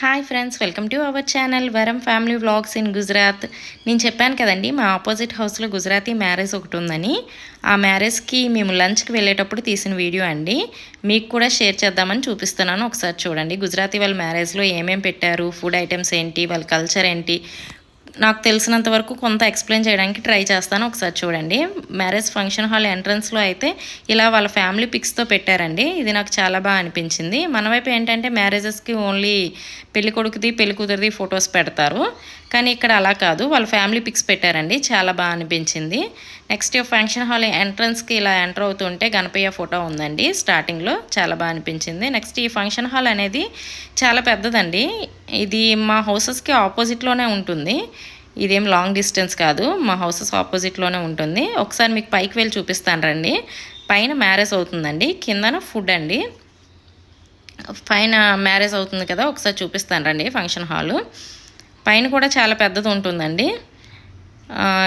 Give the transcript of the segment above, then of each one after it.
Hi friends welcome to our channel Varam family vlogs in Gujarat నేను చెప్పాను కదండి మా ఆపోజిట్ హౌస్లో గుజరాతీ మ్యారేజ్ ఒకటి ఉందని. ఆ మ్యారేజ్కి మేము లంచ్కి వెళ్ళేటప్పుడు తీసిన వీడియో అండి. మీకు కూడా షేర్ చేద్దామని చూపిస్తున్నాను. ఒకసారి చూడండి గుజరాతీ వాళ్ళ మ్యారేజ్లో ఏమేమి పెట్టారు ఫుడ్ ఐటమ్స్ ఏంటి వాళ్ళ కల్చర్ ఏంటి నాకు తెలిసినంత వరకు కొంత ఎక్స్ప్లెయిన్ చేయడానికి ట్రై చేస్తాను. ఒకసారి చూడండి. మ్యారేజ్ ఫంక్షన్ హాల్ ఎంట్రన్స్లో అయితే ఇలా వాళ్ళ ఫ్యామిలీ పిక్స్తో పెట్టారండి. ఇది నాకు చాలా బాగా అనిపించింది. మన వైపు ఏంటంటే మ్యారేజెస్కి ఓన్లీ పెళ్ళి కొడుకుది పెళ్ళి కూతురిది ఫొటోస్ పెడతారు. కానీ ఇక్కడ అలా కాదు. వాళ్ళ ఫ్యామిలీ పిక్స్ పెట్టారండి. చాలా బాగా అనిపించింది. నెక్స్ట్ ఫంక్షన్ హాల్ ఎంట్రన్స్కి ఇలా ఎంటర్ అవుతుంటే గణపయ్య ఫోటో ఉందండి. స్టార్టింగ్లో చాలా బాగా అనిపించింది. నెక్స్ట్ ఈ ఫంక్షన్ హాల్ అనేది చాలా పెద్దదండి. ఇది మా హౌసెస్కి ఆపోజిట్లోనే ఉంటుంది. ఇదేం లాంగ్ డిస్టెన్స్ కాదు. మా హౌసెస్ ఆపోజిట్లోనే ఉంటుంది. ఒకసారి మీకు పైకి వెళ్ళి చూపిస్తాను రండి. పైన మ్యారేజ్ అవుతుందండి. కిందన ఫుడ్ అండి. పైన మ్యారేజ్ అవుతుంది కదా ఒకసారి చూపిస్తాను రండి ఫంక్షన్ హాలు. పైన కూడా చాలా పెద్దది ఉంటుందండి.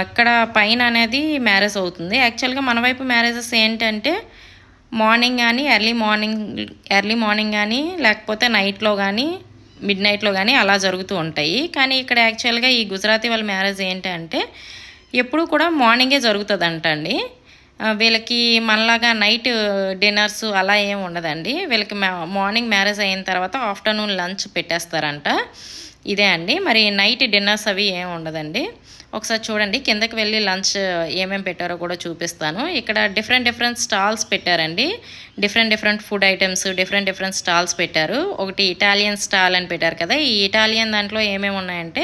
ఇక్కడ పైన అనేది మ్యారేజ్ అవుతుంది. యాక్చువల్గా మన వైపు మ్యారేజెస్ ఏంటంటే మార్నింగ్ కానీ ఎర్లీ మార్నింగ్ ఎర్లీ మార్నింగ్ కానీ లేకపోతే నైట్లో కానీ మిడ్ నైట్లో కానీ అలా జరుగుతూ ఉంటాయి. కానీ ఇక్కడ యాక్చువల్గా ఈ గుజరాతీ వాళ్ళ మ్యారేజ్ ఏంటంటే ఎప్పుడు కూడా మార్నింగే జరుగుతుందంట అండి వీళ్ళకి మనలాగా నైట్ డిన్నర్స్ అలా ఏం ఉండదండి. వీళ్ళకి మార్నింగ్ మ్యారేజ్ అయిన తర్వాత ఆఫ్టర్నూన్ లంచ్ పెట్టేస్తారంట. ఇదే అండి. మరి నైట్ డిన్నర్స్ అవి ఏం ఉండదండి. ఒకసారి చూడండి కిందకి వెళ్ళి లంచ్ ఏమేమి పెట్టారో కూడా చూపిస్తాను. ఇక్కడ డిఫరెంట్ డిఫరెంట్ స్టాల్స్ పెట్టారండి. Different different food items different different stalls పెట్టారు. ఒకటి ఇటాలియన్ స్టాల్ అని పెట్టారు కదా ఈ ఇటాలియన్ దాంట్లో ఏమేమి ఉన్నాయంటే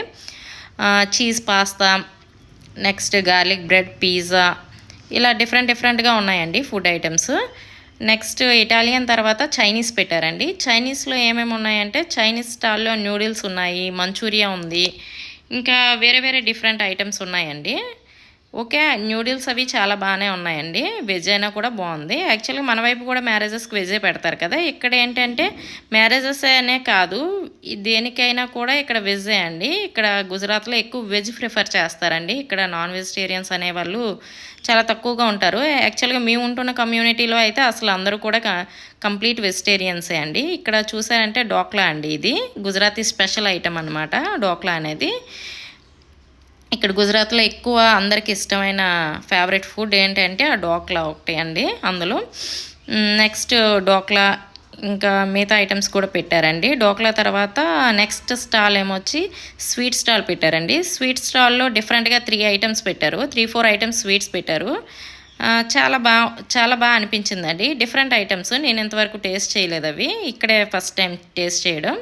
cheese pasta next garlic bread pizza ఇలా డిఫరెంట్ డిఫరెంట్గా ఉన్నాయండి ఫుడ్ ఐటమ్స్. నెక్స్ట్ ఇటాలియన్ తర్వాత చైనీస్ పెట్టారండి. చైనీస్లో ఏమేమి ఉన్నాయంటే చైనీస్ స్టాల్లో నూడిల్స్ ఉన్నాయి మంచూరియా ఉంది ఇంకా వేరే వేరే డిఫరెంట్ ఐటమ్స్ ఉన్నాయండి. ఓకే న్యూడిల్స్ అవి చాలా బాగానే ఉన్నాయండి. వెజ్ అయినా కూడా బాగుంది. యాక్చువల్గా మన వైపు కూడా మ్యారేజెస్కి వెజే పెడతారు కదా. ఇక్కడ ఏంటంటే మ్యారేజెస్ అనే కాదు దేనికైనా కూడా ఇక్కడ వెజే అండి. ఇక్కడ గుజరాత్లో ఎక్కువ వెజ్ ప్రిఫర్ చేస్తారండి. ఇక్కడ నాన్ వెజిటేరియన్స్ అనేవాళ్ళు చాలా తక్కువగా ఉంటారు. యాక్చువల్గా మేము ఉంటున్న కమ్యూనిటీలో అయితే అసలు అందరూ కూడా క- కంప్లీట్ వెజిటేరియన్సే అండి. ఇక్కడ చూసారంటే డోక్లా అండి ఇది. గుజరాతీ స్పెషల్ ఐటమ్ అనమాట డోక్లా అనేది. ఇక్కడ గుజరాత్లో ఎక్కువ అందరికి ఇష్టమైన ఫేవరెట్ ఫుడ్ ఏంటంటే ఆ డోక్లా ఒకటి అండి అందులో. నెక్స్ట్ డోక్లా ఇంకా మిగతా ఐటమ్స్ కూడా పెట్టారండి. డోక్లా తర్వాత నెక్స్ట్ స్టాల్ ఏమొచ్చి స్వీట్ స్టాల్ పెట్టారండి. స్వీట్ స్టాల్లో డిఫరెంట్గా త్రీ ఐటమ్స్ పెట్టారు. త్రీ ఫోర్ ఐటమ్స్ స్వీట్స్ పెట్టారు. చాలా బాగా చాలా బాగా అనిపించిందండి. డిఫరెంట్ ఐటమ్స్ నేను ఇంతవరకు టేస్ట్ చేయలేదు అవి. ఇక్కడే ఫస్ట్ టైం టేస్ట్ చేయడం.